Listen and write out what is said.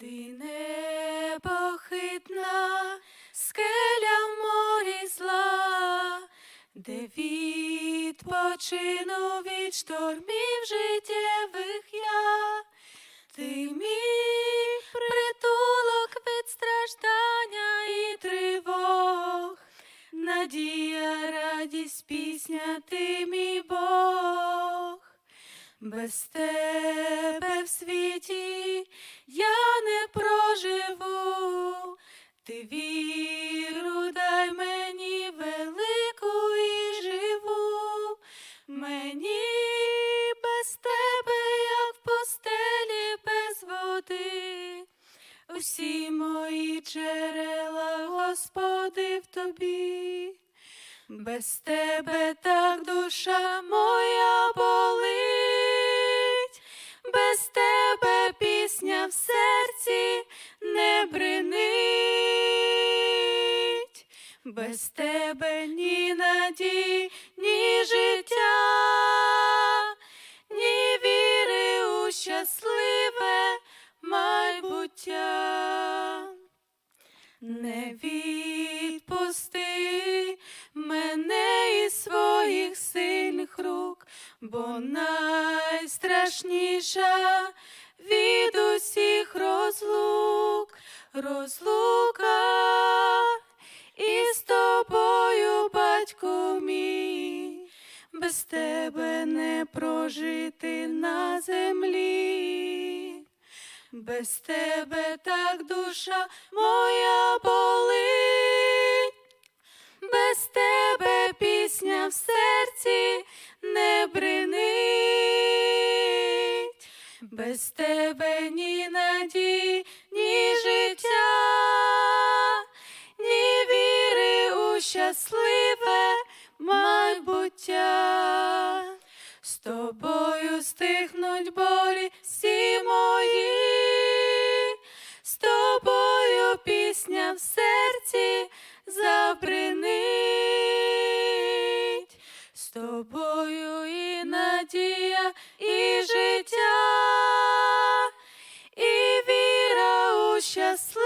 Ти непохитна скеля в морі зла, де відпочину від штормів життєвих я, ти мій притулок від страждання і тривог, надія, радість, пісня, ти мій Бог. Без тебе мені без тебе, як в постелі без води, усі мої джерела, Господи, в тобі. Без тебе так душа моя болить, без тебе пісня в серці не бринить, без тебе ні надій, ні життя, щасливе майбуття. Не відпусти мене із своїх сильних рук, бо найстрашніша від усіх розлук, розлука без тебе не прожити на землі. Без тебе так душа моя болить, без тебе пісня в серці не бринить, без тебе ні надій, ні життя, ні віри у щасливе майбуття. Стихнуть болі всі мої, з тобою пісня в серці забринить, з тобою і надія, і життя, і віра у щасливе